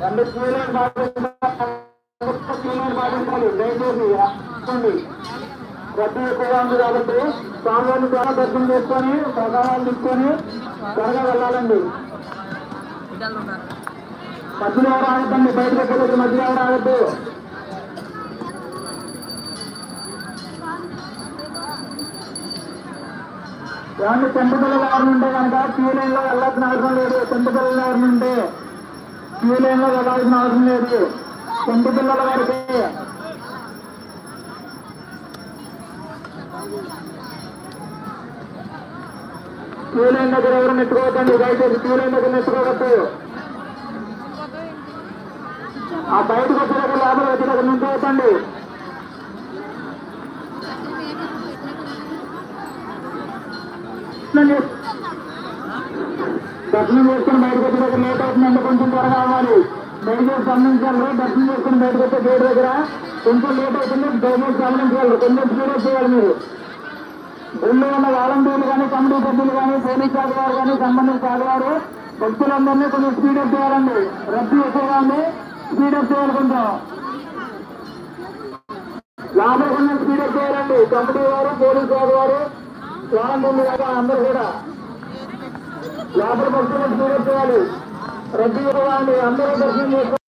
రెండు క్యూలైన్ పాటించాలి పాటించాలి దయచేసి చూడండి రద్దీ ఎక్కువగా ఉంది కాబట్టి స్వామివారిని త్వరగా దర్శనం చేసుకొని ప్రసాదాలు తీసుకొని త్వరగా వెళ్ళాలండి మధ్యలో ఎవరు ఆగద్దండి బయటకు వచ్చేది మధ్యలో ఎవరు ఆగద్దు ఏమన్నా చెంపపిల్ల గారి నుండి కనుక క్యూ లైన్లో వెళ్ళాల్సిన అవసరం లేదు చెంపపిల్ల గారి ఉంటే క్యూ లైన్ వెళ్ళాల్సిన అవసరం లేదు. చెంపపిల్లల వారికి. క్యూ లైన్ దగ్గర ఎవరు నెట్టుకోవద్దండి? దయచేసి క్యూ లైన్ దగ్గర నెట్టుకోవద్దు. ఆ బయటకు వచ్చే దగ్గర లోపల వచ్చే దగ్గర నింపవద్దండి నన్ను దర్శనం చేసుకుని బయటకు వచ్చే దగ్గర లేట్ అవుతుందంటే కొంచెం త్వరగా అవ్వాలి. దయచేసి గమనించాలి దర్శనం చేసుకుని బయటకు వచ్చే గేట్ దగ్గర కొంచెం లేట్ అవుతుంది దయచేసి గమనించాలి కొంచెం స్పీడ్ చేయాలి మీరు. ఊళ్ళో ఉన్న వాలంటీర్లు కానీ కమిటీ సభ్యులు కానీ పోలీస్ శాఖ వారు కానీ సంబంధించిన శాఖ వారు భక్తులందరినీ కొంచెం స్పీడప్ చేయాలండి. రద్దీ ఎక్కువగా ఉంది స్పీడప్ చేయాలి కొంచెం. లాభకుండా స్పీడప్ చేయాలండి. కమిటీ వారు పోలీస్ శాఖ వారు వాలంటీర్లు కానీ అందరూ కూడా. లోపల భక్తులను స్పీడప్ చేయాలి. రద్దీ ఎక్కువగా ఉంది అందరూ దర్శనం చేసుకోవాలి.